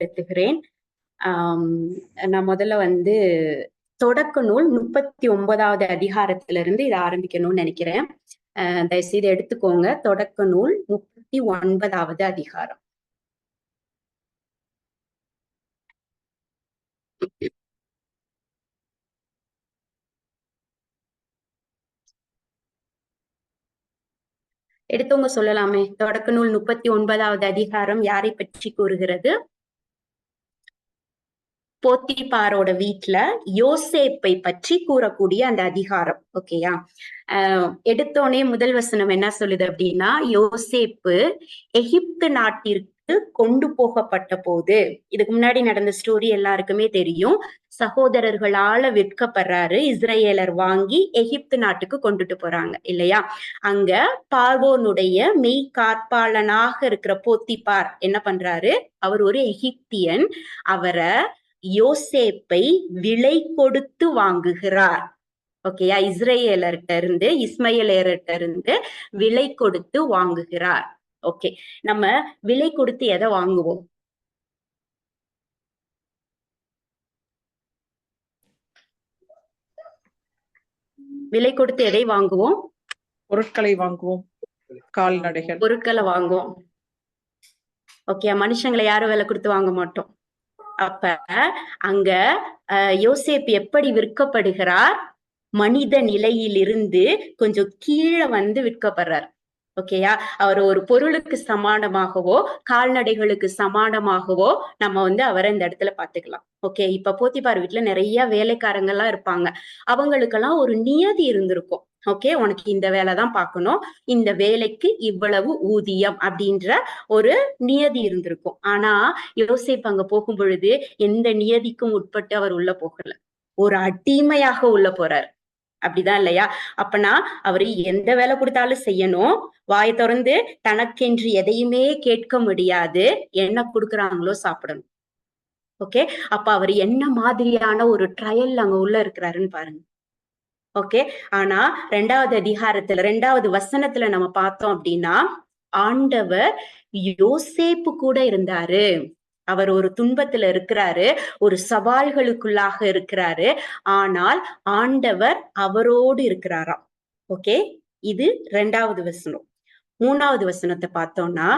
பயன்படுத்துகிறேன் நான் முதல்ல வந்து தொடக்க நூல் முப்பத்தி ஒன்பதாவது அதிகாரத்திலிருந்து இதை ஆரம்பிக்கணும்னு நினைக்கிறேன். அஹ் தயவுசெய்து எடுத்துக்கோங்க. தொடக்க நூல் முப்பத்தி ஒன்பதாவது அதிகாரம். எடுத்தவங்க சொல்லலாமே. தொடக்க நூல் முப்பத்தி ஒன்பதாவது அதிகாரம் யாரை பற்றி கூறுகிறது? போத்திபாரோட வீட்டுல யோசேப்பை பற்றி கூறக்கூடிய அந்த அதிகாரம் ஓகேயா ஆஹ் முதல் வசனம் என்ன சொல்லுது அப்படின்னா யோசேப்பு எகிப்து நாட்டிற்கு கொண்டு போகப்பட்ட போது இதுக்கு முன்னாடி நடந்த ஸ்டோரி எல்லாருக்குமே தெரியும் சகோதரர்களால விற்கப்படுறாரு இஸ்ரேலர் வாங்கி எகிப்து நாட்டுக்கு கொண்டுட்டு போறாங்க இல்லையா? அங்க பார்வோனுடைய மெய் காப்பாளனாக இருக்கிற போத்திபார் என்ன பண்றாரு? அவர் ஒரு எகிப்தியன் அவரை யோசேப்பை விலை கொடுத்து வாங்குகிறார். ஓகேயா இஸ்ரேலர்கிட்ட இருந்து இஸ்மையலர்கிட்ட இருந்து விலை கொடுத்து வாங்குகிறார். ஓகே நம்ம விலை கொடுத்து எதை வாங்குவோம்? விலை கொடுத்து எதை வாங்குவோம்? பொருட்களை வாங்குவோம். கால்நடைகள். பொருட்களை வாங்குவோம். ஓகே மனுஷங்களை யாரும் விலை கொடுத்து வாங்க மாட்டோம். அப்ப அங்க அஹ், யோசேப் எப்படி விற்கப்படுகிறார்? மனித நிலையிலிருந்து கொஞ்சம் கீழே வந்து விற்கப்படுறார். ஓகேயா அவர் ஒரு பொருளுக்கு சமானமாகவோ கால்நடைகளுக்கு சமானமாகவோ நம்ம வந்து அவரை இந்த இடத்துல பாத்துக்கலாம் ஓகே இப்ப போத்திப்பார் வீட்டுல நிறைய வேலைக்காரங்க எல்லாம் இருப்பாங்க. அவங்களுக்கெல்லாம் ஒரு நியதி இருந்திருக்கும். ஓகே உனக்கு இந்த வேலை தான் பார்க்கணும். இந்த வேலைக்கு இவ்வளவு ஊதியம் அப்படின்ற ஒரு நியதி இருந்திருக்கும். ஆனா யோசிப்பு அங்க போகும் பொழுது எந்த நியதிக்கும் உட்பட்டு அவர் உள்ள போகல. ஒரு அடிமையாக உள்ள போறார். அப்படிதான் இல்லையா? அப்பனா அவரு எந்த வேலை கொடுத்தாலும் செய்யணும். வாயை திறந்து தனக்கென்று எதையுமே கேட்க முடியாது. என்ன கொடுக்குறாங்களோ சாப்பிடணும். ஓகே அப்ப அவர் என்ன மாதிரியான ஒரு ட்ரையல் அங்க உள்ள இருக்கிறாருன்னு பாருங்க. ஓகே ஆனா ரெண்டாவது அதிகாரத்துல ரெண்டாவது வசனத்துல நம்ம பார்த்தோம் அப்படின்னா ஆண்டவர் யோசேப்பு கூட இருந்தாரு. அவர் ஒரு துன்பத்துல இருக்கிறாரு ஒரு சவால்களுக்குள்ளாக இருக்கிறாரு. ஆனால் ஆண்டவர் அவரோடு இருக்கிறாராம். ஓகே இது ரெண்டாவது வசனம். மூணாவது வசனத்தை பார்த்தோம்னா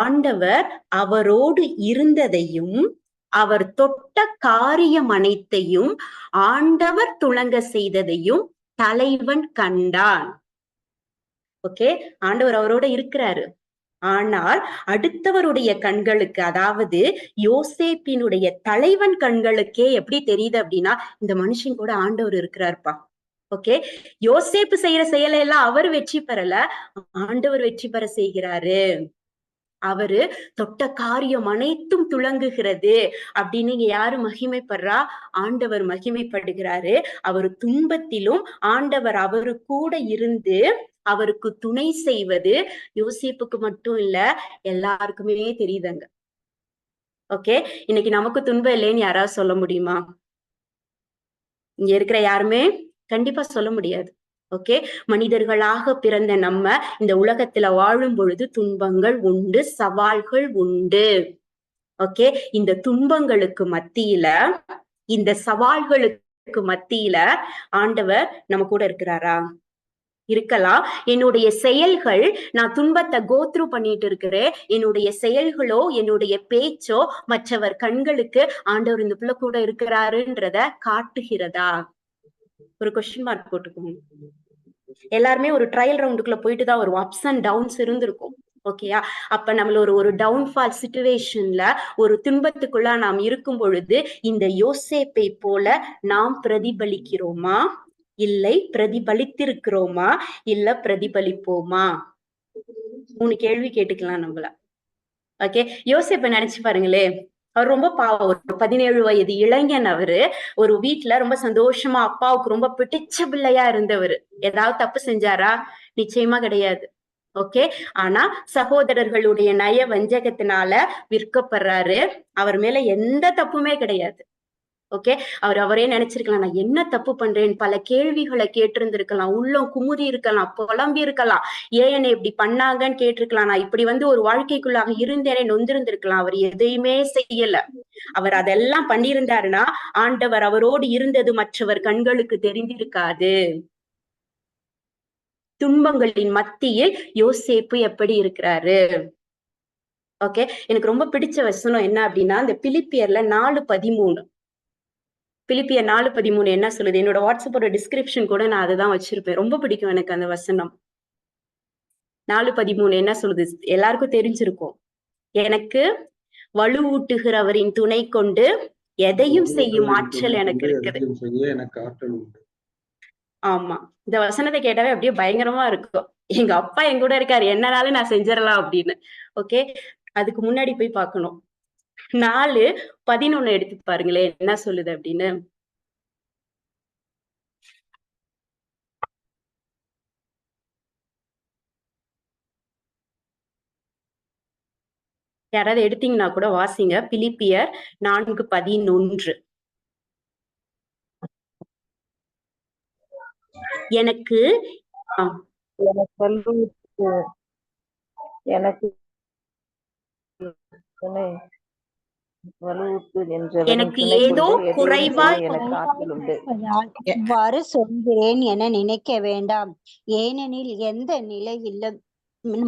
ஆண்டவர் அவரோடு இருந்ததையும் அவர் தொட்ட காரியம் அனைத்தையும் ஆண்டவர் துளங்க செய்ததையும் தலைவன் கண்டான். ஓகே ஆண்டவர் அவரோட இருக்கிறாரு. ஆனால் அடுத்தவருடைய கண்களுக்கு அதாவது யோசேப்பினுடைய தலைவன் கண்களுக்கே எப்படி தெரியுது அப்படின்னா இந்த மனுஷன் கூட ஆண்டவர் இருக்கிறாருப்பா. ஓகே யோசேப்பு செய்யற செயலை எல்லாம் அவர் வெற்றி பெறல ஆண்டவர் வெற்றி பெற செய்கிறாரு. அவரு தொட்ட காரியம் அனைத்தும் துளங்குகிறது அப்படின்னு இங்க யாரு மகிமைப்படுறா? ஆண்டவர் மகிமைப்படுகிறாரு. அவர் துன்பத்திலும் ஆண்டவர் அவரு கூட இருந்து அவருக்கு துணை செய்வது யோசிப்புக்கு மட்டும் இல்ல எல்லாருக்குமே தெரியுதுங்க. ஓகே இன்னைக்கு நமக்கு துன்பம் இல்லைன்னு யாராவது சொல்ல முடியுமா? இங்க இருக்கிற யாருமே? கண்டிப்பா சொல்ல முடியாது. ஓகே மனிதர்களாக பிறந்த நம்ம இந்த உலகத்துல வாழும் பொழுது துன்பங்கள் உண்டு சவால்கள் உண்டு. ஓகே இந்த துன்பங்களுக்கு மத்தியில இந்த சவால்களுக்கு மத்தியில ஆண்டவர் நம்ம கூட இருக்கிறாரா? இருக்கலாம். என்னுடைய செயல்கள் நான் துன்பத்தை கோத்ரூ பண்ணிட்டு இருக்கிறேன். என்னுடைய செயல்களோ என்னுடைய பேச்சோ மற்றவர் கண்களுக்கு ஆண்டவர் இந்த பிள்ளை கூட இருக்கிறாருன்றத காட்டுகிறதா? ஒரு கொஸ்டின் மார்க் போட்டுக்கோங்க எல்லாருமே ஒரு ட்ரையல் ரவுண்டுக்குள்ள போயிட்டு தான் வரும் அப்ஸ் அண்ட் டவுன்ஸ் இருந்திருக்கும். ஓகேயா அப்ப நம்மள ஒரு ஒரு டவுன்ஃபால் சுச்சுவேஷன்ல ஒரு துன்பத்துக்குள்ள நாம் இருக்கும் பொழுது இந்த யோசேப்பை போல நாம் பிரதிபலிக்கிறோமா? இல்லை பிரதிபலித்திருக்கிறோமா? இல்ல பிரதிபலிப்போமா? மூணு கேள்வி கேட்டுக்கலாம் நம்மள. ஓகே யோசேப்பை நினைச்சு பாருங்களே அவர் ரொம்ப பாவம். ஒரு பதினேழு வயது இளைஞன் அவரு. ஒரு வீட்டுல ரொம்ப சந்தோஷமா அப்பாவுக்கு ரொம்ப பிடிச்ச பிள்ளையா இருந்தவர். ஏதாவது தப்பு செஞ்சாரா? நிச்சயமா கிடையாது. ஓகே? ஆனா சகோதரர்களுடைய நய வஞ்சகத்தினால விற்கப்படுறாரு. அவர் மேல எந்த தப்புமே கிடையாது. ஓகே அவர் அவரே நினைச்சிருக்கலாம் நான் என்ன தப்பு பண்றேன்? பல கேள்விகளை கேட்டிருந்திருக்கலாம். உள்ளம் குமுறி இருக்கலாம் புலம்பி இருக்கலாம். ஏன் என்னை இப்படி பண்ணாங்கன்னு கேட்டிருக்கலாம். நான் இப்படி வந்து ஒரு வாழ்க்கைக்குள்ளாக இருந்தேனே நொந்திருந்திருக்கலாம். அவர் எதையுமே செய்யல. அவர் அதெல்லாம் பண்ணியிருந்தாருன்னா ஆண்டவர் அவரோடு இருந்தது மற்றவர் கண்களுக்கு தெரிந்திருக்காது. துன்பங்களின் மத்தியில் யோசேப்பு எப்படி இருக்கிறாரு? ஓகே எனக்கு ரொம்ப பிடிச்ச வசனம் என்ன அப்படின்னா இந்த பிலிப்பியர்ல நாலு பதிமூணு. பிலிப்பியர் நாலு பதிமூணு என்ன சொல்லுது? என்னோட வாட்ஸ்அப்போட டிஸ்கிரிப்ஷன் கூட நான் அதுதான் வச்சிருப்பேன். ரொம்ப பிடிக்கும் எனக்கு அந்த வசனம். நாலு பதிமூணு என்ன சொல்லுது? எல்லாருக்கும் தெரிஞ்சிருக்கும். எனக்கு வலுவூட்டுகிறவரின் துணை கொண்டு எதையும் செய்யும் ஆற்றல் எனக்கு இருக்குது. ஆமா. இந்த வசனத்தை கேட்டாவே அப்படியே பயங்கரமா இருக்கும். எங்க அப்பா என் கூட இருக்காரு. என்னனாலும் நான் செஞ்சிடலாம் அப்படின்னு. ஓகே? அதுக்கு முன்னாடி போய் பார்க்கணும். நாலு பதினொன்னு எடுத்து பாருங்களேன் என்ன சொல்லுது அப்படின்னு. யாராவது எடுத்தீங்கன்னா கூட வாசிங்க. பிலிப்பியர் நான்கு பதினொன்று. எனக்கு எனக்கு எனக்கு ஏதோ குறைவாய் இவ்வாறு சொல்கிறேன் என நினைக்க வேண்டாம். ஏனெனில் எந்த நிலையிலும்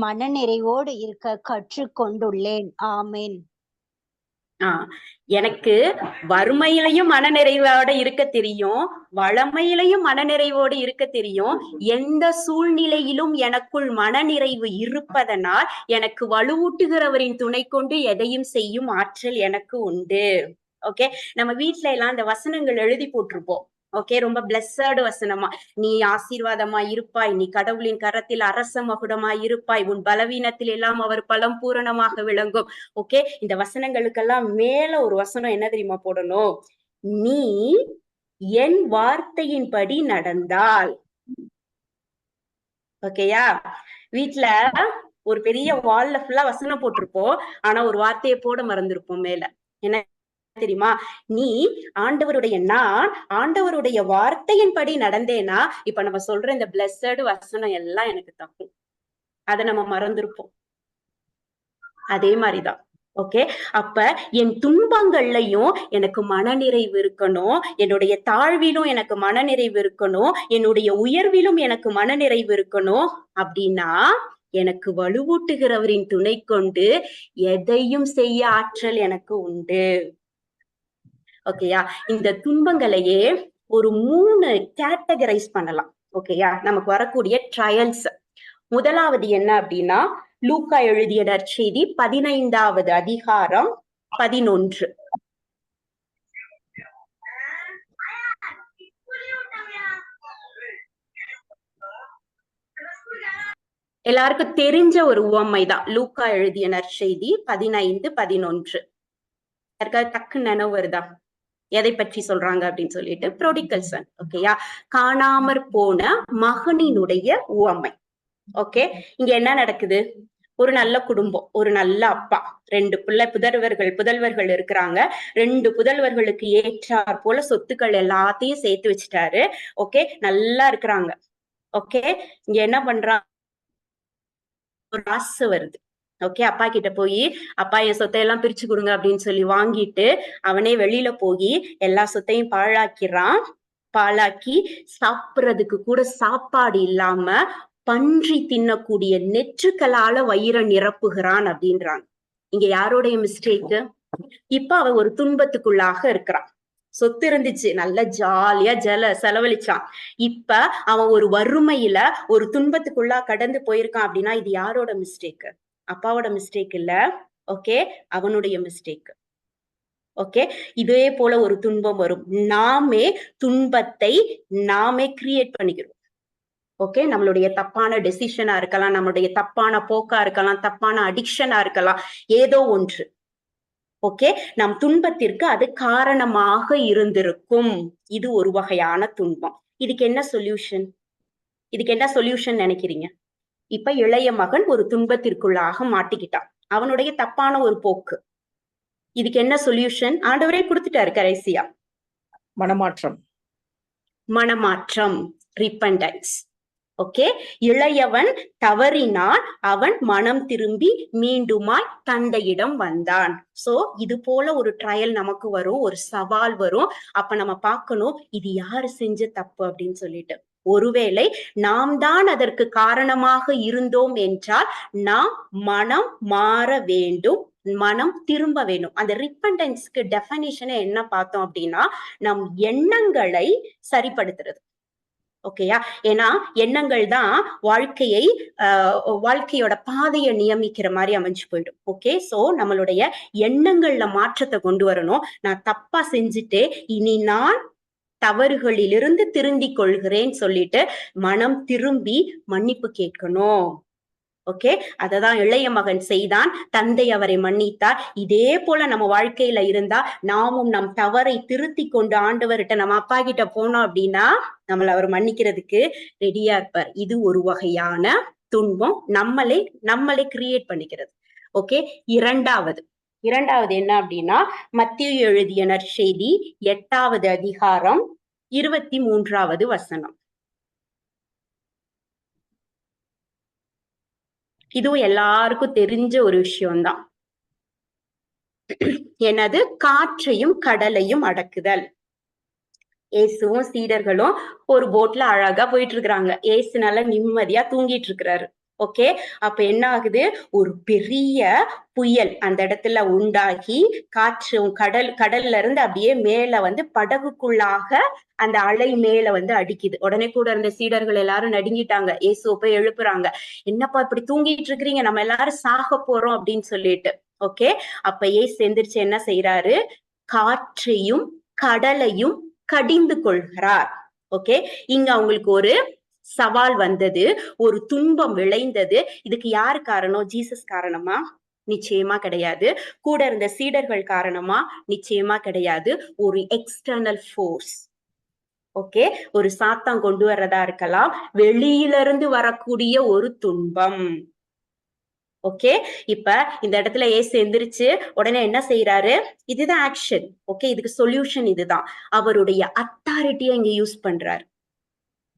மனநிறைவோடு இருக்க கற்றுக்கொண்டுள்ளேன். ஆமென். எனக்கு வறுமையிலையும் மனநிறைவோட இருக்க தெரியும் வளமையிலையும் மனநிறைவோடு இருக்க தெரியும். எந்த சூழ்நிலையிலும் எனக்குள் மனநிறைவு இருப்பதனால் எனக்கு வலுவூட்டுகிறவரின் துணை கொண்டு எதையும் செய்யும் ஆற்றல் எனக்கு உண்டு. ஓகே? நம்ம வீட்டுல எல்லாம் இந்த வசனங்கள் எழுதி போட்டிருப்போம். ஓகே ரொம்ப பிளஸ்ஸர்டு வசனமா. நீ ஆசீர்வாதமா இருப்பாய் நீ கடவுளின் கரத்தில் அரச மகுடமா இருப்பாய் உன் பலவீனத்தில் எல்லாம் அவர் பலம் பூரணமாக விளங்கும். ஓகே இந்த வசனங்களுக்கெல்லாம் மேல ஒரு வசனம் என்ன தெரியுமா போடணும்? நீ என் வார்த்தையின்படி நடந்தால். ஓகேயா வீட்டுல ஒரு பெரிய வால்ல ஃபுல்லா வசனம் போட்டிருப்போம் ஆனா ஒரு வார்த்தையை போட மறந்திருப்போம் மேல. என்ன தெரியுமா? நீ ஆண்டவருடைய நான் ஆண்டவருடைய வார்த்தையின்படி நடந்தேனா இப்ப நம்ம சொல்ற இந்த பிளஸ்ஸடு வசனம் எல்லாம் எனக்கு தப்பும். அதை நம்ம மறந்துருப்போம். அதே மாதிரிதான். ஓகே அப்ப என் துன்பங்கள்லயும் எனக்கு மனநிறைவு இருக்கணும். என்னுடைய தாழ்விலும் எனக்கு மனநிறைவு இருக்கணும். என்னுடைய உயர்விலும் எனக்கு மனநிறைவு இருக்கணும். அப்படின்னா எனக்கு வலுவூட்டுகிறவரின் துணை கொண்டு எதையும் செய்ய ஆற்றல் எனக்கு உண்டு. ஓகேயா இந்த துன்பங்களையே ஒரு மூணு கேட்டகரைஸ் பண்ணலாம். ஓகேயா நமக்கு வரக்கூடிய ட்ரையல்ஸ் முதலாவது என்ன அப்படின்னா லூக்கா எழுதிய நற்செய்தி பதினைந்தாவது அதிகாரம் பதினொன்று. எல்லாருக்கும் தெரிஞ்ச ஒரு உவமை தான். லூக்கா எழுதிய நற்செய்தி பதினைந்து பதினொன்று. யாருக்காவது டக்கு நினைவு வருதா? எதை பற்றி சொல்றாங்க அப்படின்னு சொல்லிட்டு புரோடிக்கல் சன் ஓகேயா காணாமற் போன மகனினுடைய உவமை ஓகே இங்க என்ன நடக்குது? ஒரு நல்ல குடும்பம் ஒரு நல்ல அப்பா ரெண்டு பிள்ளை புதல்வர்கள் புதல்வர்கள் இருக்கிறாங்க. ரெண்டு புதல்வர்களுக்கு ஏற்றார் போல சொத்துக்கள் எல்லாத்தையும் சேர்த்து வச்சுட்டாரு ஓகே நல்லா இருக்கிறாங்க ஓகே இங்க என்ன பண்றாங்க ஒரு ஆசை வருது. ஓகே அப்பா கிட்ட போய் அப்பா என் சொத்தையெல்லாம் பிரிச்சு கொடுங்க அப்படின்னு சொல்லி வாங்கிட்டு அவனே வெளியில போய் எல்லா சொத்தையும் பாழாக்கிறான். பாழாக்கி சாப்பிடுறதுக்கு கூட சாப்பாடு இல்லாம பன்றி தின்னக்கூடிய நெற்றுக்களால வயிறை நிரப்புகிறான் அப்படின்றான். இங்க யாரோடைய மிஸ்டேக்கு இப்ப அவன் ஒரு துன்பத்துக்குள்ளாக இருக்கிறான். சொத்து இருந்துச்சு நல்ல ஜாலியா ஜல செலவழிச்சான். இப்ப அவன் ஒரு வறுமையில ஒரு துன்பத்துக்குள்ளா கடந்து போயிருக்கான் அப்படின்னா இது யாரோட மிஸ்டேக்கு அப்பாவோட மிஸ்டேக் இல்ல. ஓகே அவனுடைய மிஸ்டேக் ஓகே இதே போல ஒரு துன்பம் வரும். நாமே துன்பத்தை நாமே கிரியேட் பண்ணிக்கிறோம். ஓகே நம்மளுடைய தப்பான டெசிஷனா இருக்கலாம். நம்மளுடைய தப்பான போக்கா இருக்கலாம். தப்பான அடிக்ஷனா இருக்கலாம். ஏதோ ஒன்று. ஓகே நம் துன்பத்திற்கு அது காரணமாக இருந்திருக்கும். இது ஒரு வகையான துன்பம். இதுக்கு என்ன சொல்யூஷன் இதுக்கு என்ன சொல்யூஷன் நினைக்கிறீங்க? இப்ப இளைய மகன் ஒரு துன்பத்திற்குள்ளாக மாட்டிக்கிட்டான். அவனுடைய தப்பான ஒரு போக்கு. இதுக்கு என்ன சொல்யூஷன் ஆண்டவரே கொடுத்துட்டாரு கடைசியா. மனமாற்றம். மனமாற்றம். ரிப்பண்டன்ஸ் ஓகே இளையவன் தவறினான் அவன் மனம் திரும்பி மீண்டுமாய் தந்தையிடம் வந்தான். சோ இது போல ஒரு ட்ரையல் நமக்கு வரும் ஒரு சவால் வரும். அப்ப நம்ம பார்க்கணும் இது யாரு செஞ்ச தப்பு அப்படின்னு சொல்லிட்டு. ஒருவேளை நாம் தான் அதற்கு காரணமாக இருந்தோம் என்றால் நாம் மனம் மாற வேண்டும் மனம் திரும்ப வேணும் அந்த ரிப்பண்டன்ஸ்க்கு டெஃபனிஷனை என்ன பார்த்தோம் அப்படின்னா நம் எண்ணங்களை சரிப்படுத்துறது. ஓகேயா ஏன்னா எண்ணங்கள் தான் வாழ்க்கையை ஆஹ் வாழ்க்கையோட பாதையை நியமிக்கிற மாதிரி அமைஞ்சு போயிடும். ஓகே சோ நம்மளுடைய எண்ணங்கள்ல மாற்றத்தை கொண்டு வரணும். நான் தப்பா செஞ்சுட்டு இனி நான் தவறுகளிலிருந்து திருந்திக் கொள்கிறேன் சொல்லிட்டு மனம் திரும்பி மன்னிப்பு கேட்கணும். ஓகே? அததான் இளைய மகன் செய்தான். தந்தை அவரை மன்னித்தார். இதே போல நம்ம வாழ்க்கையில இருந்தா நாமும் நம் தவறை திருத்தி கொண்டு ஆண்டவர்கிட்ட நம்ம அப்பா கிட்ட போனோம் அப்படின்னா நம்மள அவர் மன்னிக்கிறதுக்கு ரெடியா இருப்பார். இது ஒரு வகையான துன்பம் நம்மளே நம்மளே கிரியேட் பண்ணிக்கிறது. ஓகே? இரண்டாவது. இரண்டாவது என்ன அப்படின்னா மத்திய எழுதிய நற்செய்தி எட்டாவது அதிகாரம் இருபத்தி மூன்றாவது வசனம். இதுவும் எல்லாருக்கும் தெரிஞ்ச ஒரு விஷயம்தான். எனது காற்றையும் கடலையும் அடக்குதல். இயேசுவும் சீடர்களும் ஒரு போட்ல அழகா போயிட்டு இருக்கிறாங்க. ஏசு நல்லா நிம்மதியா தூங்கிட்டு இருக்கிறாரு. ஓகே அப்ப என்ன ஆகுது ஒரு பெரிய புயல் அந்த இடத்துல உண்டாகி காற்று கடல் கடல்ல இருந்து அப்படியே மேல வந்து படகுக்குள்ளாக அந்த அலை மேல வந்து அடிக்குது. உடனே கூட இருந்த சீடர்கள் எல்லாரும் நடுங்கிட்டாங்க. இயேசுவை போய் எழுப்புறாங்க. என்னப்பா இப்படி தூங்கிட்டு இருக்கிறீங்க? நம்ம எல்லாரும் சாக போறோம் அப்படின்னு சொல்லிட்டு. ஓகே அப்ப ஏசு எந்திரிச்சு என்ன செய்யறாரு காற்றையும் கடலையும் கடிந்து கொள்கிறார். ஓகே இங்க அவங்களுக்கு ஒரு சவால் வந்தது ஒரு துன்பம் விளைந்தது. இதுக்கு யாரு காரணம்? ஜீசஸ் காரணமா? நிச்சயமா கிடையாது. கூட இருந்த சீடர்கள் காரணமா? நிச்சயமா கிடையாது. ஒரு எக்ஸ்டர்னல் ஃபோர்ஸ் ஓகே? ஒரு சாத்தான் கொண்டு வர்றதா இருக்கலாம். வெளியில இருந்து வரக்கூடிய ஒரு துன்பம். ஓகே? இப்ப இந்த இடத்துல ஏசு எந்திரிச்சு உடனே என்ன செய்யறாரு இதுதான் ஆக்ஷன் ஓகே? இதுக்கு சொல்யூஷன் இதுதான். அவருடைய அத்தாரிட்டியை இங்க யூஸ் பண்றாரு.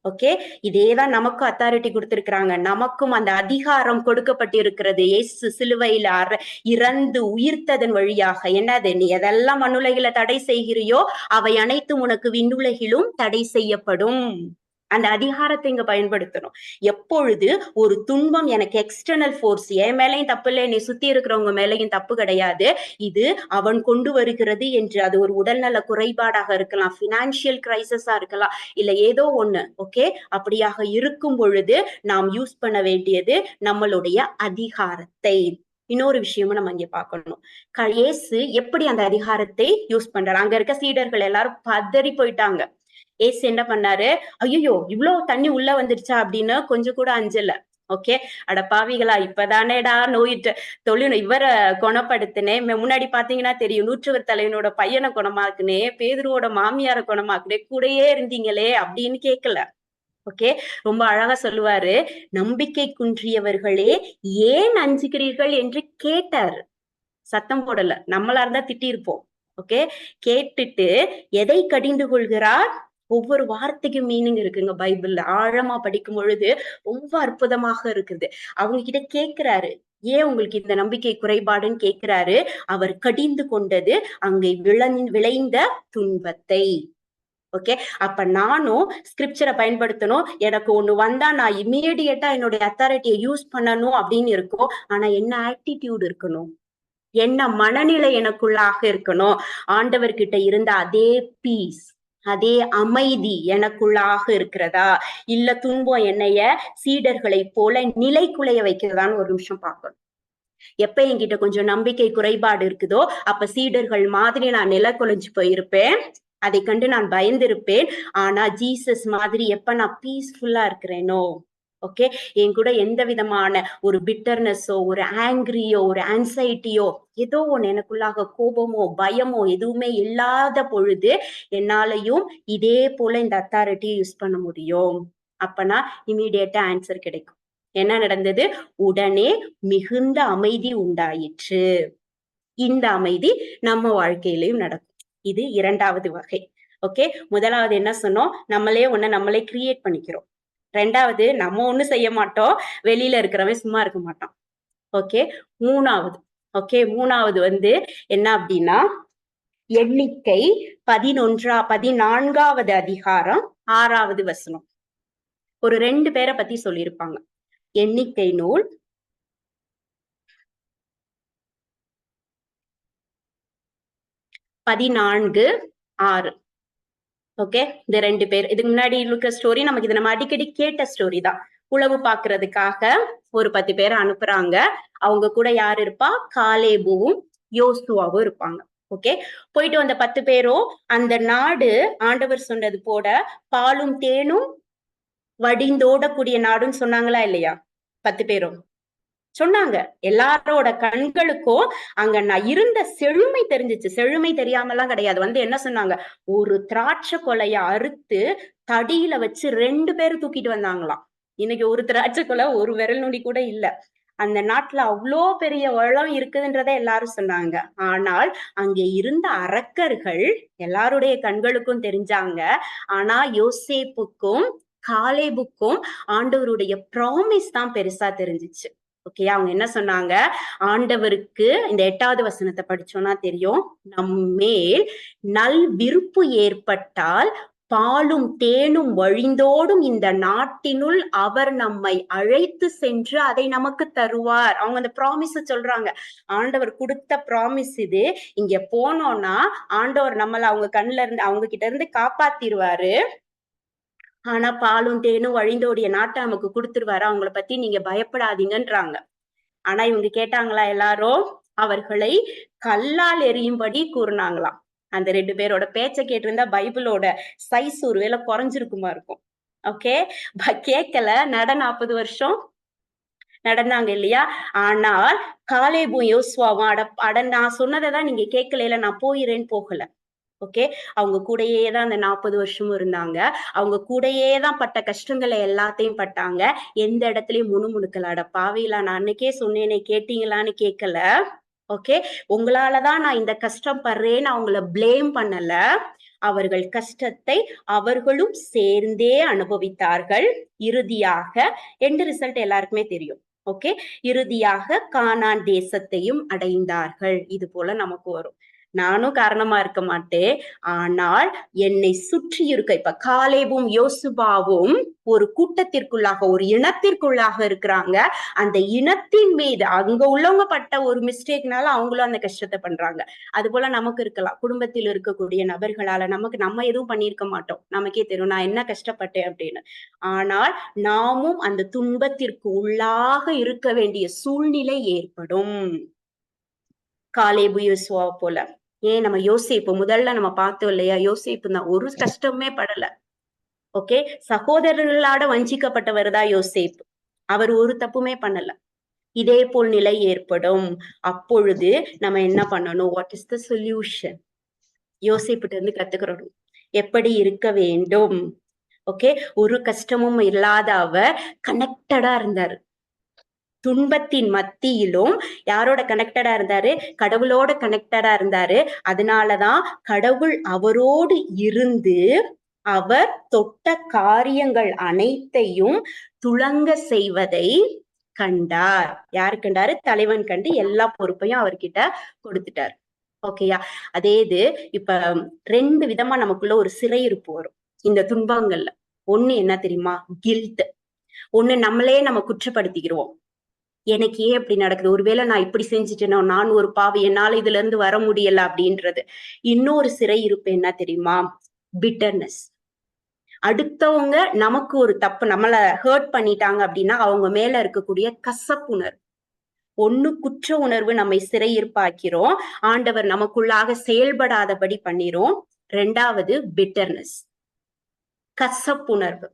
ஓகே இதேதான் நமக்கும் அத்தாரிட்டி கொடுத்திருக்கிறாங்க. நமக்கும் அந்த அதிகாரம் கொடுக்கப்பட்டிருக்கிறது. இயேசு சிலுவையில அற இறந்து உயிர்த்ததன் வழியாக. என்னது? நீ எதெல்லாம் மண்ணுலகில தடை செய்கிறியோ அவை அனைத்தும் உனக்கு விண்ணுலகிலும் தடை செய்யப்படும். அந்த அதிகாரத்தை இங்க பயன்படுத்தணும். எப்பொழுது ஒரு துன்பம் எனக்கு எக்ஸ்டர்னல் ஃபோர்ஸ் என் மேலையும் தப்பு இல்லை என்னை சுத்தி இருக்கிறவங்க மேலையும் தப்பு கிடையாது. இது அவன் கொண்டு வருகிறது என்று அது ஒரு உடல்நல குறைபாடாக இருக்கலாம் பினான்சியல் கிரைசஸா இருக்கலாம் இல்ல ஏதோ ஒண்ணு ஓகே அப்படியாக இருக்கும் பொழுது நாம் யூஸ் பண்ண வேண்டியது நம்மளுடைய அதிகாரத்தை. இன்னொரு விஷயமும் நம்ம இங்க பார்க்கணும். இயேசு எப்படி அந்த அதிகாரத்தை யூஸ் பண்றாரு? அங்க இருக்க சீடர்கள் எல்லாரும் பதறி போயிட்டாங்க. ஏசு என்ன பண்ணாரு? ஐயோ இவ்வளவு தண்ணி உள்ள வந்துடுச்சா அப்படின்னு கொஞ்சம் கூட அஞ்சல. ஓகே? அட பாவிகளா இப்பதானேடா நோயிட்டு தொழில் இவரை குணப்படுத்தினேன் முன்னாடி பாத்தீங்கன்னா தெரியும் நூற்றுவர் தலைவனோட பையனை குணமாக்குனே பேதுருவோட மாமியார குணமாக்குனே கூடயே இருந்தீங்களே அப்படின்னு கேட்கல ஓகே? ரொம்ப அழகா சொல்லுவாரு நம்பிக்கை குன்றியவர்களே ஏன் அஞ்சுகிறீர்கள் என்று கேட்டாரு. சத்தம் போடல. நம்மளா இருந்தா திட்டியிருப்போம். ஓகே? கேட்டுட்டு எதை கடிந்து கொள்கிறார்? ஒவ்வொரு வார்த்தைக்கும் மீனிங் இருக்குங்க பைபிள்ல. ஆழமா படிக்கும் பொழுது ரொம்ப அற்புதமாக இருக்குது. அவங்க கிட்ட கேக்குறாரு. ஏன் உங்களுக்கு இந்த நம்பிக்கை குறைபாடுன்னு கேக்குறாரு? அவர் கடிந்து கொண்டது அங்கே விளை விளைந்த துன்பத்தை. ஓகே? அப்ப நானும் ஸ்கிரிப்சரை பயன்படுத்தணும். எனக்கு ஒண்ணு வந்தா நான் இமீடியட்டா என்னுடைய அத்தாரிட்டியை யூஸ் பண்ணணும் அப்படின்னு இருக்கும். ஆனா என்ன ஆட்டிடியூட் இருக்கணும்? என்ன மனநிலை எனக்குள்ளாக இருக்கணும்? ஆண்டவர்கிட்ட இருந்த அதே பீஸ் அதே அமைதி எனக்குள்ளாக இருக்கிறதா? இல்ல துன்பம் என்னைய சீடர்களை போல நிலை குலைய வைக்கிறதான்னு ஒரு நிமிஷம் பார்க்கணும். எப்ப என்கிட்ட கொஞ்சம் நம்பிக்கை குறைபாடு இருக்குதோ அப்ப சீடர்கள் மாதிரி நான் நில குலைஞ்சு போயிருப்பேன். அதை கண்டு நான் பயந்திருப்பேன். ஆனா ஜீசஸ் மாதிரி எப்ப நான் பீஸ்ஃபுல்லா இருக்கிறேனோ? ஓகே என் கூட எந்த விதமான ஒரு பிட்டர்னஸோ ஒரு ஆங்கிரியோ ஒரு ஆன்சைட்டியோ ஏதோ ஒன்று எனக்குள்ளாக கோபமோ பயமோ எதுவுமே இல்லாத பொழுது என்னாலையும் இதே போல இந்த அத்தாரிட்டியை யூஸ் பண்ண முடியும். அப்பனா இமீடியட்டா ஆன்சர் கிடைக்கும். என்ன நடந்தது? உடனே மிகுந்த அமைதி உண்டாயிற்று. இந்த அமைதி நம்ம வாழ்க்கையிலையும் நடக்கும். இது இரண்டாவது வகை. ஓகே முதலாவது என்ன சொன்னோம்? நம்மளே ஒண்ணு நம்மளே கிரியேட் பண்ணிக்கிறோம். ரெண்டாவது நம்ம ஒண்ணும் செய்ய மாட்டோம். வெளியில இருக்கிறவன் சும்மா இருக்க மாட்டான். ஓகே மூணாவது. ஓகே மூணாவது வந்து என்ன அப்படின்னா எண்ணிக்கை பதினொன்றா பதினான்காவது அதிகாரம் ஆறாவது வசனம். ஒரு ரெண்டு பேரை பத்தி சொல்லியிருப்பாங்க. எண்ணிக்கை நூல் பதினான்கு ஆறு. ஓகே இந்த ரெண்டு பேர். இதுக்கு முன்னாடி இருக்கிற ஸ்டோரி நமக்கு இது நம்ம அடிக்கடி கேட்ட ஸ்டோரி தான். உழவு பாக்குறதுக்காக ஒரு பத்து பேர் அனுப்புறாங்க. அவங்க கூட யார் இருப்பா? காலேபுவும் யோசுவாவும் இருப்பாங்க. ஓகே போயிட்டு வந்த பத்து பேரும் அந்த நாடு ஆண்டவர் சொன்னது போட பாலும் தேனும் வடிந்தோடக்கூடிய நாடுன்னு சொன்னாங்களா இல்லையா? பத்து பேரும் சொன்னாங்க. எல்லாரோட கண்களுக்கும் அங்க நான் இருந்த செழுமை தெரிஞ்சிச்சு. செழுமை தெரியாமலாம் கிடையாது. வந்து என்ன சொன்னாங்க? ஒரு திராட்சை கொலைய அறுத்து தடியில வச்சு ரெண்டு பேரும் தூக்கிட்டு வந்தாங்களாம். இன்னைக்கு ஒரு திராட்சை கொலை ஒரு விரல் நொடி கூட இல்ல. அந்த நாட்டுல அவ்வளோ பெரிய வளம் இருக்குதுன்றதை எல்லாரும் சொன்னாங்க. ஆனால் அங்கே இருந்த அரக்கர்கள் எல்லாருடைய கண்களுக்கும் தெரிஞ்சாங்க. ஆனா யோசேப்புக்கும் காலேபுக்கும் ஆண்டவருடைய ப்ராமிஸ் தான் பெருசா தெரிஞ்சிச்சு. ஓகே அவங்க என்ன சொன்னாங்க? ஆண்டவருக்கு இந்த எட்டாவது வசனத்தை படிச்சோம்னா தெரியும். நம்மேல் நல் விருப்பு ஏற்பட்டால் பாலும் தேனும் வழிந்தோடும் இந்த நாட்டினுள் அவர் நம்மை அழைத்து சென்று அதை நமக்கு தருவார். அவங்க அந்த ப்ராமிஸ் சொல்றாங்க. ஆண்டவர் கொடுத்த ப்ராமிஸ் இது. இங்க போனோம்னா ஆண்டவர் நம்மள அவங்க கண்ணுல இருந்து அவங்க கிட்ட இருந்து காப்பாத்திருவாரு. ஆனா பாலும் தேனும் வழிந்தோடிய நாட்டை நமக்கு கொடுத்துருவாரு. அவங்கள பத்தி நீங்க பயப்படாதீங்கன்றாங்க. ஆனா இவங்க கேட்டாங்களா எல்லாரும்? அவர்களை கல்லால் எரியும்படி கூறினாங்களாம். அந்த ரெண்டு பேரோட பேச்சை கேட்டிருந்தா பைபிளோட சைஸ் ஒருவேளை குறைஞ்சிருக்குமா இருக்கும். ஓகே? கேட்கல. நட நாற்பது வருஷம் நடந்தாங்க இல்லையா? ஆனால் காலேபும் யோசுவாவும் அட அட நான் சொன்னதை தான் நீங்க கேட்கல நான் போயிறேன்னு போகல. ஓகே அவங்க கூடயே தான் அந்த நாற்பது வருஷமும் இருந்தாங்க. அவங்க கூடயே தான் பட்ட கஷ்டங்களை எல்லாத்தையும் பட்டாங்க. எந்த இடத்துலயும் முணுமுணுக்கல. அட பாவிலா நான் அன்னைக்கே சொன்னேனே கேட்டீங்களான்னு கேட்கல ஓகே உங்களாலதான் நான் இந்த கஷ்டம் படுறேன்னு அவங்கள பிளேம் பண்ணல. அவர்கள் கஷ்டத்தை அவர்களும் சேர்ந்தே அனுபவித்தார்கள். இறுதியாக எண்டு ரிசல்ட் எல்லாருக்குமே தெரியும். ஓகே இறுதியாக கானான் தேசத்தையும் அடைந்தார்கள். இது போல நமக்கு வரும். நானும் காரணமா இருக்க மாட்டேன். ஆனால் என்னை சுற்றி இருக்க இப்ப காலேபும் யோசுபாவும் ஒரு கூட்டத்திற்குள்ளாக ஒரு இனத்திற்குள்ளாக இருக்கிறாங்க. அந்த இனத்தின் மீது அங்க உள்ளவங்க பட்ட ஒரு மிஸ்டேக்னால அவங்களும் அந்த கஷ்டத்தை பண்றாங்க. அது போல நமக்கு இருக்கலாம். குடும்பத்தில் இருக்கக்கூடிய நபர்களால நமக்கு நம்ம எதுவும் பண்ணியிருக்க மாட்டோம். நமக்கே தெரியும் நான் என்ன கஷ்டப்பட்டேன் அப்படின்னு. ஆனால் நாமும் அந்த துன்பத்திற்கு உள்ளாக இருக்க வேண்டிய சூழ்நிலை ஏற்படும். காலேபு யோசுவா போல. ஏன் நம்ம யோசிப்பு முதல்ல நம்ம பார்த்தோம் இல்லையா? யோசிப்பு தான் ஒரு கஷ்டமே படல. ஓகே? சகோதரர்களாட வஞ்சிக்கப்பட்டவர் தான் யோசேப்பு. அவர் ஒரு தப்புமே பண்ணல. இதே போல் நிலை ஏற்படும். அப்பொழுது நம்ம என்ன பண்ணணும்? வாட் இஸ் த சொல்யூஷன் யோசிப்பிட்டு இருந்து கத்துக்கிறோம் எப்படி இருக்க வேண்டும்? ஓகே? ஒரு கஷ்டமும் இல்லாத அவர் கனெக்டடா இருந்தாரு. துன்பத்தின் மத்தியிலும் யாரோட கனெக்டடா இருந்தாரு? கடவுளோட கனெக்டடா இருந்தாரு. அதனாலதான் கடவுள் அவரோடு இருந்து அவர் தொட்ட காரியங்கள் அனைத்தையும் துளங்க செய்வதை கண்டார். யாரு கண்டாரு? தலைவன் கண்டு எல்லா பொறுப்பையும் அவர்கிட்ட கொடுத்துட்டார். ஓகேயா அதே இது இப்ப ரெண்டு விதமா நமக்குள்ள ஒரு சிறையிருப்பு வரும். இந்த துன்பங்கள்ல. ஒண்ணு என்ன தெரியுமா? கில்ட் ஒண்ணு நம்மளே நம்ம குற்றப்படுத்திக்கிறோம் எனக்கு ஏன் இப்படி நடக்குது. ஒருவேளை நான் இப்படி செஞ்சுட்டேனோ நான் ஒரு பாவி என்னால இதுல இருந்து வர முடியல அப்படின்றது. இன்னொரு சிறை இருப்பு என்ன தெரியுமா? பிட்டர்னஸ் அடுத்தவங்க நமக்கு ஒரு தப்பு நம்மள ஹர்ட் பண்ணிட்டாங்க அப்படின்னா அவங்க மேல இருக்கக்கூடிய கசப்புணர்வு. ஒண்ணு குற்ற உணர்வு நம்மை சிறையிருப்பாக்கிறோம் ஆண்டவர் நமக்குள்ளாக செயல்படாதபடி பண்ணிரும். ரெண்டாவது பிட்டர்னஸ் கசப்புணர்வு.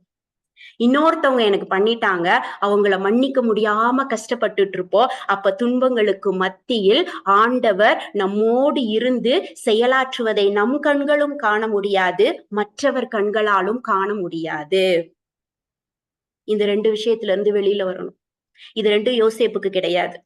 இன்னொருத்தவங்க எனக்கு பண்ணிட்டாங்க அவங்கள மன்னிக்க முடியாம கஷ்டப்பட்டுட்டு இருப்போம் அப்ப துன்பங்களுக்கு மத்தியில் ஆண்டவர் நம்மோடு இருந்து செயலாற்றுவதை நம் கண்களும் காண முடியாது மற்றவர் கண்களாலும் காண முடியாது. இந்த ரெண்டு விஷயத்துல இருந்து வெளியில வரணும். இது ரெண்டும் யோசேப்புக்கு கிடையாது.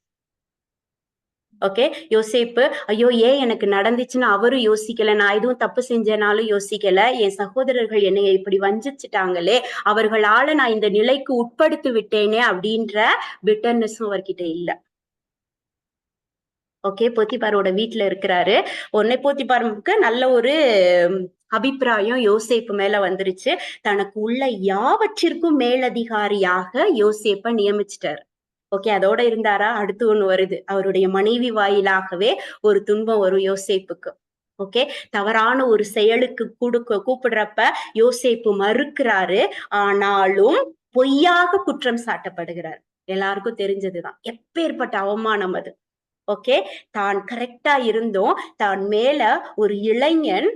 ஓகே யோசேப்பு ஐயோ ஏன் எனக்கு நடந்துச்சுன்னு அவரும் யோசிக்கல. நான் எதுவும் தப்பு செஞ்சனாலும் யோசிக்கல. என் சகோதரர்கள் என்னை இப்படி வஞ்சிச்சிட்டாங்களே. அவர்களால நான் இந்த நிலைக்கு உட்படுத்தி விட்டேனே அப்படின்ற பிட்டர்னஸும் அவர்கிட்ட இல்ல. ஓகே போத்திபாரோட வீட்டுல இருக்கிறாரு. உன்னை போத்திபாருக்கு நல்ல ஒரு அபிப்பிராயம் யோசேப்பு மேல வந்துருச்சு. தனக்கு உள்ள யாவற்றிற்கும் மேலதிகாரியாக யோசேப்ப நியமிச்சிட்டாரு. ஓகே அதோட இருந்தாரா? அடுத்து ஒண்ணு வருது. அவருடைய மனைவி வாயிலாகவே ஒரு துன்பம் வரும் யோசேப்புக்கு. ஓகே தவறான ஒரு செயலுக்கு கொடுக்க கூப்பிடுறப்ப யோசிப்பு மறுக்கிறாரு. ஆனாலும் பொய்யாக குற்றம் சாட்டப்படுகிறார். எல்லாருக்கும் தெரிஞ்சதுதான். எப்பேற்பட்ட அவமானம் அது. ஓகே தான் கரெக்டா இருந்தும். தான் மேல ஒரு இளைஞன்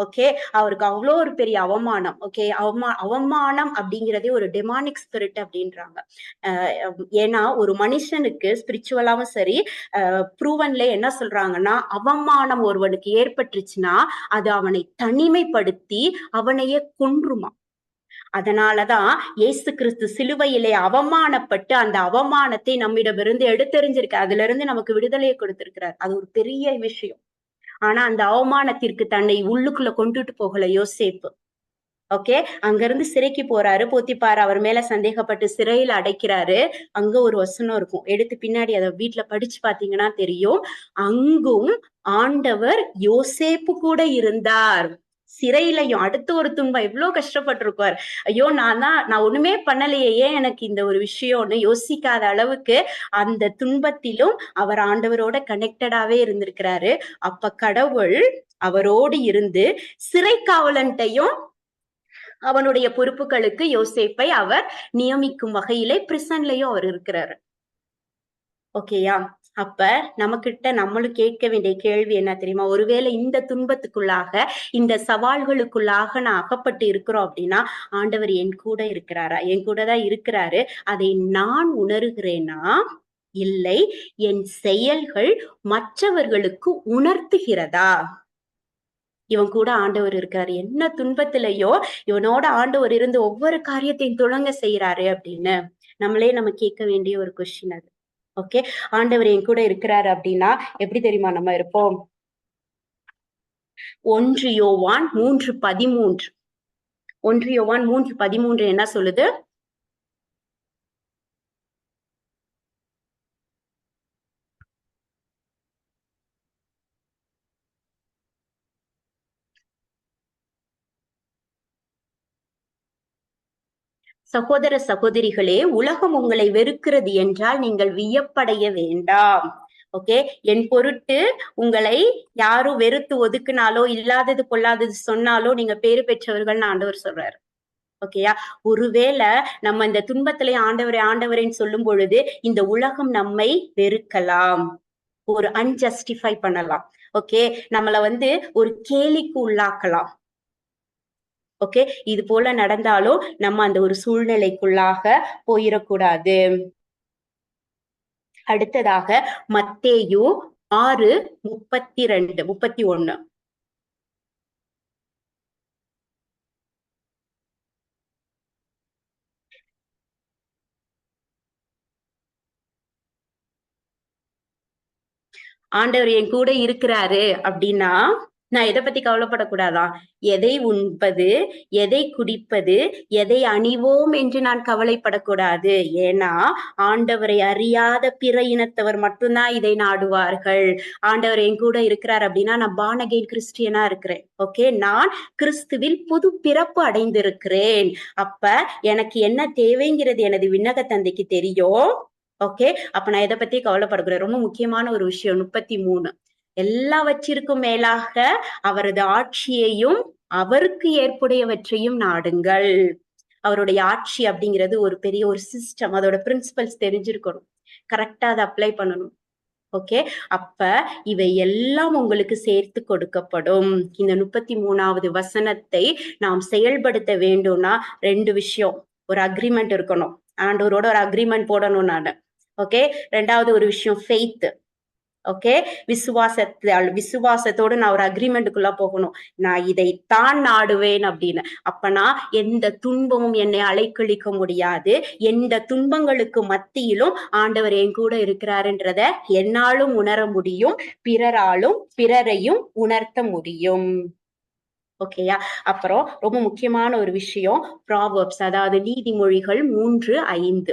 ஓகே அவருக்கு அவ்வளோ ஒரு பெரிய அவமானம் ஓகே அவமா அவமானம் அப்படிங்கிறதே ஒரு டெமானிக் ஸ்பிரிட் அப்படின்றாங்க. அஹ் ஏன்னா ஒரு மனுஷனுக்கு ஸ்பிரிச்சுவலாவும் சரி ப்ரூவன்ல என்ன சொல்றாங்கன்னா அவமானம் ஒருவனுக்கு ஏற்பட்டுருச்சுன்னா அது அவனை தனிமைப்படுத்தி அவனையே கொன்றுமா? அதனாலதான் இயேசு கிறிஸ்து சிலுவையிலே அவமானப்பட்டு அந்த அவமானத்தை நம்மிடமிருந்து எடுத்தெறிஞ்சிருக்கு அதுல இருந்து நமக்கு விடுதலையை கொடுத்திருக்கிறார். அது ஒரு பெரிய விஷயம். ஆனா அந்த அவமானத்திற்கு தன்னை உள்ளுக்குள்ள கொண்டுட்டு போகல யோசேப்பு. ஓகே? அங்க இருந்து சிறைக்கு போறாரு போத்திப்பார் அவர் மேல சந்தேகப்பட்டு சிறையில அடைக்கிறாரு. அங்க ஒரு வசனம் இருக்கும். எடுத்து பின்னாடி அதை வீட்டுல படிச்சு பாத்தீங்கன்னா தெரியும். அங்கும் ஆண்டவர் யோசேப்பு கூட இருந்தார். சிறையிலையும் அடுத்து ஒரு துன்பம். எவ்வளவு கஷ்டப்பட்டிருப்பார் ஐயோ நான் தான் நான் ஒண்ணுமே பண்ணலையே. ஏன் எனக்கு இந்த ஒரு விஷயம்னு யோசிக்காத அளவுக்கு அந்த துன்பத்திலும் அவர் ஆண்டவரோட கனெக்டடாவே இருந்திருக்கிறாரு. அப்ப கடவுள் அவரோடு இருந்து சிறை காவலன்ட்டையும் அவனுடைய பொறுப்புகளுக்கு யோசிப்பை அவர் நியமிக்கும் வகையிலே பிரிசன்லயும் அவர் இருக்கிறாரு. ஓகேயா அப்ப நம்மகிட்ட நம்மளும் கேட்க வேண்டிய கேள்வி என்ன தெரியுமா? ஒருவேளை இந்த துன்பத்துக்குள்ளாக இந்த சவால்களுக்குள்ளாக நான் அகப்பட்டு இருக்கிறோம் அப்படின்னா ஆண்டவர் என் கூட இருக்கிறாரா? என் கூட தான் இருக்கிறாரு. அதை நான் உணர்கிறேனா? இல்லை. என் செயல்கள் மற்றவர்களுக்கு உணர்த்துகிறதா? இவன் கூட ஆண்டவர் இருக்காரு. என்ன துன்பத்திலையோ இவனோட ஆண்டவர் இருந்து ஒவ்வொரு காரியத்தையும் துளங்க செய்யறாரு அப்படின்னு நம்மளே நம்ம கேட்க வேண்டிய ஒரு கொஸ்டின் அது. ஓகே? ஆண்டவர் என் கூட இருக்கிறாரு அப்படின்னா எப்படி தெரியுமா நம்ம இருப்போம்? ஒன்று யோவான் மூன்று பதிமூன்று. ஒன்று யோவான் மூன்று பதிமூன்று என்ன சொல்லுது? சகோதர சகோதரிகளே உலகம் உங்களை வெறுக்கிறது என்றால் நீங்கள் வியப்படைய வேண்டாம். ஓகே? என் பொருட்டு உங்களை யாரும் வெறுத்து ஒதுக்குனாலோ இல்லாதது பொல்லாதது சொன்னாலோ நீங்க பேரு பெற்றவர்கள்னு ஆண்டவர் சொல்றாரு. ஓகேயா? ஒருவேளை நம்ம இந்த துன்பத்திலே ஆண்டவரை ஆண்டவரேன்னு சொல்லும் பொழுது இந்த உலகம் நம்மை வெறுக்கலாம். ஒரு அன்ஜஸ்டிஃபை பண்ணலாம். ஓகே? நம்மள வந்து ஒரு கேலிக்கு உள்ளாக்கலாம். ஓகே இது போல நடந்தாலும் நம்ம அந்த ஒரு சூழ்நிலைக்குள்ளாக போயிடக்கூடாது அடுத்ததாக மத்தேயு ஆறு முப்பத்தி ரெண்டு முப்பத்தி ஒண்ணு ஆண்டவர் என் கூட இருக்கிறாரு அப்படின்னா நான் எதை பத்தி கவலைப்படக்கூடாதா? எதை உண்பது எதை குடிப்பது எதை அணிவோம் என்று நான் கவலைப்படக்கூடாது. ஏன்னா ஆண்டவரை அறியாத பிற இனத்தவர் மட்டும்தான் இதை நாடுவார்கள். ஆண்டவர் என் கூட இருக்கிறார் அப்படின்னா நான் பானகேன் கிறிஸ்டியனா இருக்கிறேன். ஓகே? நான் கிறிஸ்துவில் புது பிறப்பு அடைந்திருக்கிறேன். அப்ப எனக்கு என்ன தேவைங்கிறது எனது விண்ணக தந்தைக்கு தெரியும். ஓகே? அப்ப நான் எதை பத்தி கவலைப்படக்கூடாது. ரொம்ப முக்கியமான ஒரு விஷயம் முப்பத்தி மூணு. எல்லாவற்றிற்கும் மேலாக அவரது ஆட்சியையும் அவருக்கு ஏற்புடையவற்றையும் நாடுங்கள். அவருடைய ஆட்சி அப்படிங்கிறது ஒரு பெரிய ஒரு சிஸ்டம் அதோட பிரின்சிபல்ஸ் தெரிஞ்சிருக்கணும். கரெக்டா அதை அப்ளை பண்ணணும். ஓகே அப்ப இவை எல்லாம் உங்களுக்கு சேர்த்து கொடுக்கப்படும். இந்த முப்பத்தி மூணாவது வசனத்தை நாம் செயல்படுத்த வேண்டும்னா ரெண்டு விஷயம். ஒரு அக்ரிமெண்ட் இருக்கணும். ஆண்டவரோட ஒரு அக்ரிமெண்ட் போடணும் நான். ஓகே ரெண்டாவது ஒரு விஷயம் ஃபெய்த் ஓகே விசுவாசத்தால் விசுவாசத்தோடு நான் ஒரு அக்ரிமெண்ட்டுக்குள்ள போகணும். நான் இதை தான் நாடுவேன் அப்படின்னு. அப்பனா எந்த துன்பமும் என்னை அலைக்கழிக்க முடியாது. எந்த துன்பங்களுக்கு மத்தியிலும் ஆண்டவர் என் கூட இருக்கிறாருன்றத என்னாலும் உணர முடியும். பிறராலும் பிறரையும் உணர்த்த முடியும். ஓகேயா அப்புறம் ரொம்ப முக்கியமான ஒரு விஷயம் ப்ராவர்ப்ஸ் அதாவது நீதிமொழிகள் மூன்று ஐந்து.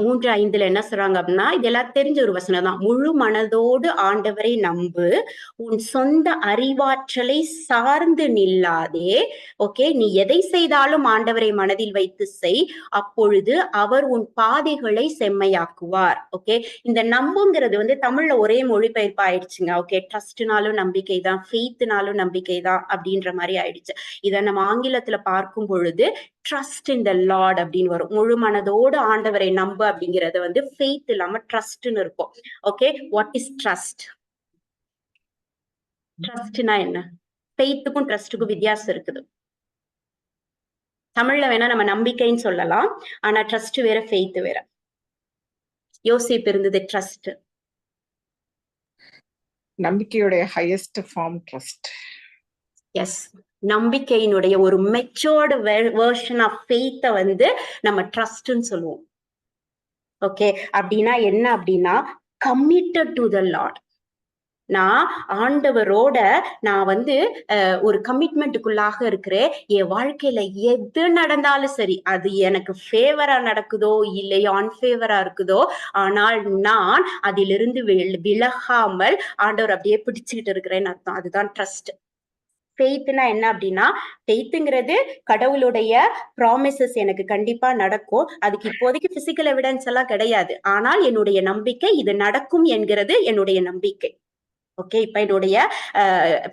மூன்று ஐந்துல என்ன சொல்றாங்க அப்படின்னா இதெல்லாம் தெரிஞ்ச ஒரு வசனம் தான். முழு மனதோடு ஆண்டவரை நம்பு. உன் சொந்த அறிவாற்றலை சார்ந்து நில்லாதே. ஓகே நீ எதை செய்தாலும் ஆண்டவரை மனதில் வைத்து செய். அப்பொழுது அவர் உன் பாதைகளை செம்மையாக்குவார். ஓகே இந்த நம்புங்கிறது வந்து தமிழ்ல ஒரே மொழிபெயர்ப்பு ஆயிடுச்சுங்க. ஓகே ட்ரஸ்ட்னாலும் நம்பிக்கை தான் ஃபெய்த்னாலும் நம்பிக்கை தான் அப்படின்ற மாதிரி ஆயிடுச்சு. இதை நம்ம ஆங்கிலத்துல பார்க்கும் பொழுது ட்ரஸ்ட் இன் த லார்ட் அப்படின்னு வரும். முழு மனதோடு ஆண்டவரை நம்ப அப்படிங்கறது வந்து ஃபெய்த் இல்லாம ட்ரஸ்ட்னு இருக்கும். ஓகே வாட் இஸ் ட்ரஸ்ட் ட்ரஸ்ட்னா என்ன? ஃபெய்த்துக்கும் ட்ரஸ்ட்டுக்கும் வித்தியாசம் இருக்குது. தமிழ்ல வேணா நம்ம நம்பிக்கைன்னு சொல்லலாம். ஆனா ட்ரஸ்ட் வேற ஃபெய்த் வேற. யோசிப்பு இருந்தது ட்ரஸ்ட் நம்பிக்கையுடைய ஹையஸ்ட் ஃபார்ம் ட்ரஸ்ட் எஸ் நம்பிக்கையினுடைய ஒரு மெச்சோர்டு வேர்ஷன் ஆஃப் ஃபெய்த்தை வந்து நம்ம ட்ரஸ்ட்னு சொல்லுவோம். ஓகே அப்படின்னா என்ன அப்படின்னா கம்மிட்டட் டு த லார்ட் நான் ஆண்டவரோட நான் வந்து ஒரு கமிட்மெண்ட்டுக்குள்ளாக இருக்கிறேன். என் வாழ்க்கையில எது நடந்தாலும் சரி அது எனக்கு ஃபேவரா நடக்குதோ இல்லை அன்ஃபேவரா இருக்குதோ ஆனால் நான் அதிலிருந்து வி- விலகாமல் ஆண்டவர் அப்படியே பிடிச்சுக்கிட்டு இருக்கிறேன்னு அர்த்தம். அதுதான் ட்ரஸ்ட் ஃபெய்த்னா என்ன அப்படின்னா ஃபெய்த்துங்கிறது கடவுளுடைய ப்ராமிசஸ் எனக்கு கண்டிப்பா நடக்கும். அதுக்கு இப்போதைக்கு பிசிக்கல் எவிடன்ஸ் எல்லாம் கிடையாது. ஆனால் என்னுடைய நம்பிக்கை இது நடக்கும் என்கிறது என்னுடைய நம்பிக்கை. ஓகே இப்ப என்னுடைய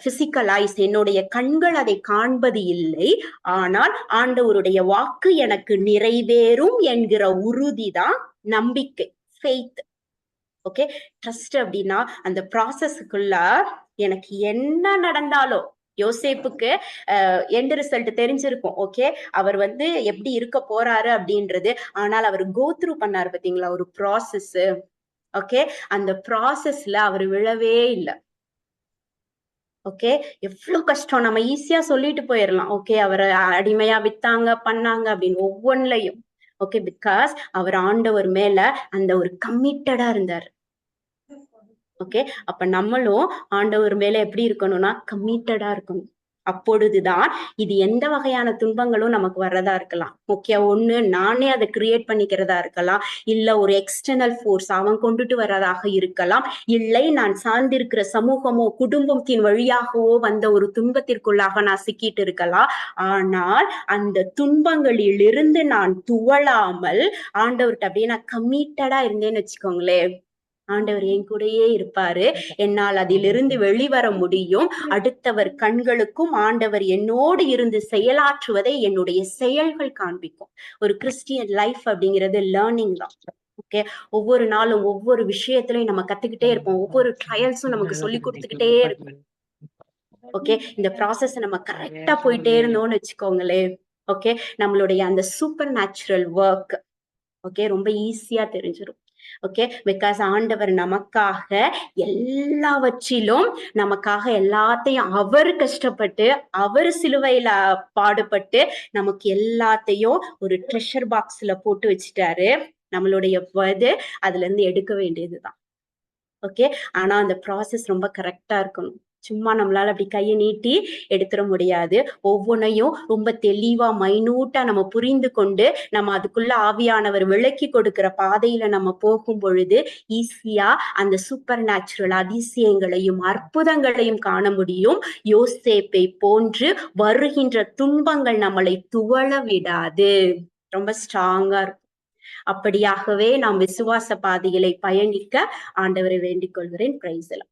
பிசிக்கல் ஐஸ் என்னுடைய கண்கள் அதை காண்பது இல்லை. ஆனால் ஆண்டவருடைய வாக்கு எனக்கு நிறைவேறும் என்கிற உறுதிதான் நம்பிக்கை ஃபெய்த் ஓகே ட்ரஸ்ட் அப்படின்னா அந்த ப்ராசஸ்க்குள்ள எனக்கு என்ன நடந்தாலும் யோசேப்புக்கு எண்ட் ரிசல்ட் தெரிஞ்சிருக்கும் ஓகே அவர் வந்து எப்படி இருக்க போறாரு அப்படின்றது. ஆனால் அவர் கோத்ரூ பண்ணாரு பார்த்தீங்களா ஒரு ப்ராசஸ் ஓகே அந்த ப்ராசஸ்ல அவர் விழவே இல்லை. ஓகே எவ்வளவு கஷ்டம். நம்ம ஈஸியா சொல்லிட்டு போயிடலாம் ஓகே அவரை அடிமையா வித்தாங்க பண்ணாங்க அப்படின்னு ஒவ்வொன்றையும் ஓகே பிகாஸ் அவர் ஆண்டவர் மேல அந்த ஒரு கம்மிட்டடா இருந்தார். ஓகே அப்ப நம்மளும் ஆண்டவர் மேல எப்படி இருக்கணும்னா கமிட்டடா இருக்கணும். அப்பொழுதுதான் இது எந்த வகையான துன்பங்களும் நமக்கு வர்றதா இருக்கலாம். ஓகே ஒண்ணு நானே அதை கிரியேட் பண்ணிக்கிறதா இருக்கலாம். இல்ல ஒரு எக்ஸ்டர்னல் ஃபோர்ஸ் அவன் கொண்டுட்டு வர்றதாக இருக்கலாம். இல்லை நான் சார்ந்திருக்கிற சமூகமோ குடும்பத்தின் வழியாகவோ வந்த ஒரு துன்பத்திற்குள்ளாக நான் சிக்கிட்டு இருக்கலாம். ஆனால் அந்த துன்பங்களிலிருந்து நான் துவளாமல் ஆண்டவர்கிட்ட அப்படியே நான் கமிட்டடா இருந்தேன்னு வச்சுக்கோங்களேன். ஆண்டவர் என் கூடயே இருப்பாரு. என்னால் அதிலிருந்து வெளிவர முடியும். அடுத்தவர் கண்களுக்கும் ஆண்டவர் என்னோடு இருந்து செயலாற்றுவதை என்னுடைய செயல்கள் காண்பிக்கும். ஒரு கிறிஸ்டியன் லைஃப் அப்படிங்கிறது லேர்னிங் தான். ஓகே ஒவ்வொரு நாளும் ஒவ்வொரு விஷயத்திலையும் நம்ம கத்துக்கிட்டே இருப்போம். ஒவ்வொரு ட்ரையல்ஸும் நமக்கு சொல்லி கொடுத்துக்கிட்டே இருக்கும். ஓகே இந்த ப்ராசஸ் நம்ம கரெக்டா போயிட்டே இருந்தோம்னு வச்சுக்கோங்களேன். ஓகே நம்மளுடைய அந்த சூப்பர் நேச்சுரல் ஒர்க் ஓகே ரொம்ப ஈஸியா தெரிஞ்சிடும் ஓகே பிகாஸ் ஆண்டவர் நமக்காக எல்லாவற்றிலும் நமக்காக எல்லாத்தையும் அவர் கஷ்டப்பட்டு அவர் சிலுவையில பாடுபட்டு நமக்கு எல்லாத்தையும் ஒரு ட்ரெஷர் பாக்ஸ்ல போட்டு வச்சுட்டாரு. நம்மளுடைய இது அதுல இருந்து எடுக்க வேண்டியதுதான். ஓகே ஆனா அந்த ப்ராசஸ் ரொம்ப கரெக்டா இருக்கணும். சும்மா நம்மளால அப்படி கையை நீட்டி எடுத்துட முடியாது. ஒவ்வொன்றையும் ரொம்ப தெளிவா மைனூட்டா நம்ம புரிந்து கொண்டு நம்ம அதுக்குள்ள ஆவியானவர் விளக்கி கொடுக்கிற பாதையில நம்ம போகும் பொழுது ஈஸியா அந்த சூப்பர் நேச்சுரல் அதிசயங்களையும் அற்புதங்களையும் காண முடியும். யோசேப்பை போன்று வருகின்ற துன்பங்கள் நம்மளை துவள விடாது. ரொம்ப ஸ்ட்ராங்கா இருக்கும். அப்படியாகவே நாம் விசுவாச பாதைகளை பயணிக்க ஆண்டவரை வேண்டிக் கொள்கிறேன். பிரைஸ் எல்லாம்